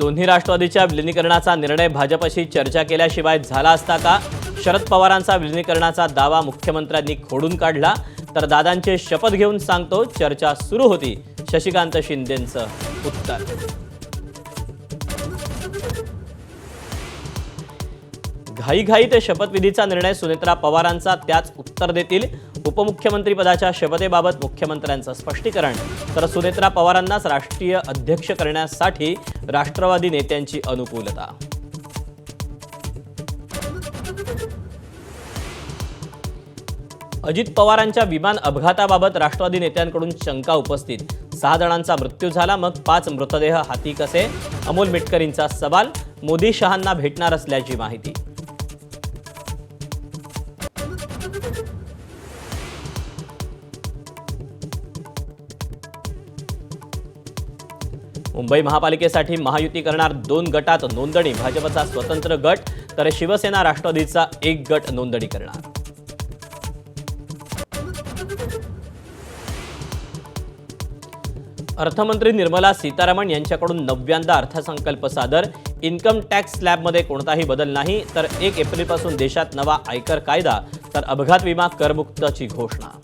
दोन्ही राष्ट्रवादीच्या विलिनीकरणाचा निर्णय भाजपशी चर्चा केल्याशिवाय झाला असता का? शरद पवारांचा विलिनीकरणाचा दावा मुख्यमंत्र्यांनी खोडून काढला. तर दादांचे शपथ घेऊन सांगतो चर्चा सुरू होती. शशिकांत शिंदेंचं उत्तर. घाईघाईत शपथविधीचा निर्णय सुनेत्रा पवारांचा त्याच उत्तर देतील. उपमुख्यमंत्रीपदाच्या शपथेबाबत मुख्यमंत्र्यांचं स्पष्टीकरण. तर सुनेत्रा पवारांनाच राष्ट्रीय अध्यक्ष करण्यासाठी राष्ट्रवादी नेत्यांची अनुकूलता. अजित पवारांच्या विमान अपघाताबाबत राष्ट्रवादी नेत्यांकडून शंका उपस्थित. सहा जणांचा मृत्यू झाला मग पाच मृतदेह हाती कसे? अमोल मिटकरींचा सवाल. मोदी शहांना भेटणार असल्याची माहिती. मुंबई महापालिकेसाठी महायुती करणार दोन गटात नोंदणी. भाजपचा स्वतंत्र गट तर शिवसेना राष्ट्रवादीचा एक गट नोंदणी करणार. अर्थमंत्री निर्मला सीतारामन यांच्याकडून नव्यांदा अर्थसंकल्प सादर. इन्कम टॅक्स स्लॅबमध्ये कोणताही बदल नाही तर एक एप्रिलपासून देशात नवा आयकर कायदा तर अपघात विमा करमुक्तची घोषणा.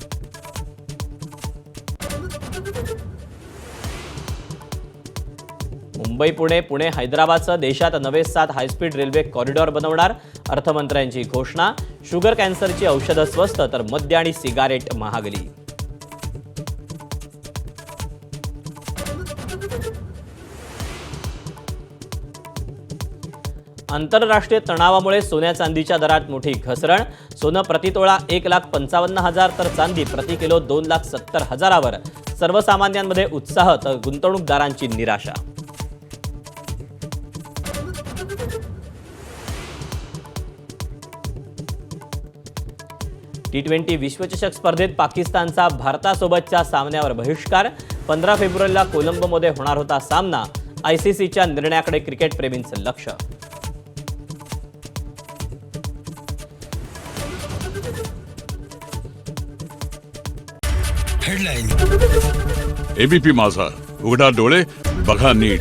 मुंबई पुणे पुणे हैदराबादसह देशात नवे सात हायस्पीड रेल्वे कॉरिडॉर बनवणार अर्थमंत्र्यांची घोषणा. शुगर कॅन्सरची औषधं स्वस्त तर मद्य आणि सिगारेट महागली. आंतरराष्ट्रीय तणावामुळे सोन्या चांदीच्या दरात मोठी घसरण. सोनं प्रतितोळा एक लाख पंचावन्न हजार तर चांदी प्रति किलो दोन लाख सत्तर हजारावर. सर्वसामान्यांमध्ये उत्साह तर गुंतवणूकदारांची निराशा. टी ट्वेंटी विश्वचषक स्पर्धेत पाकिस्तानचा भारतासोबतच्या सामन्यावर बहिष्कार. पंधरा फेब्रुवारीला कोलंबोमध्ये होणार होता सामना. आयसीसीच्या निर्णयाकडे क्रिकेटप्रेमींचं लक्ष. हेडलाईन एबीपी माझा. उघडा डोळे बघा नीट.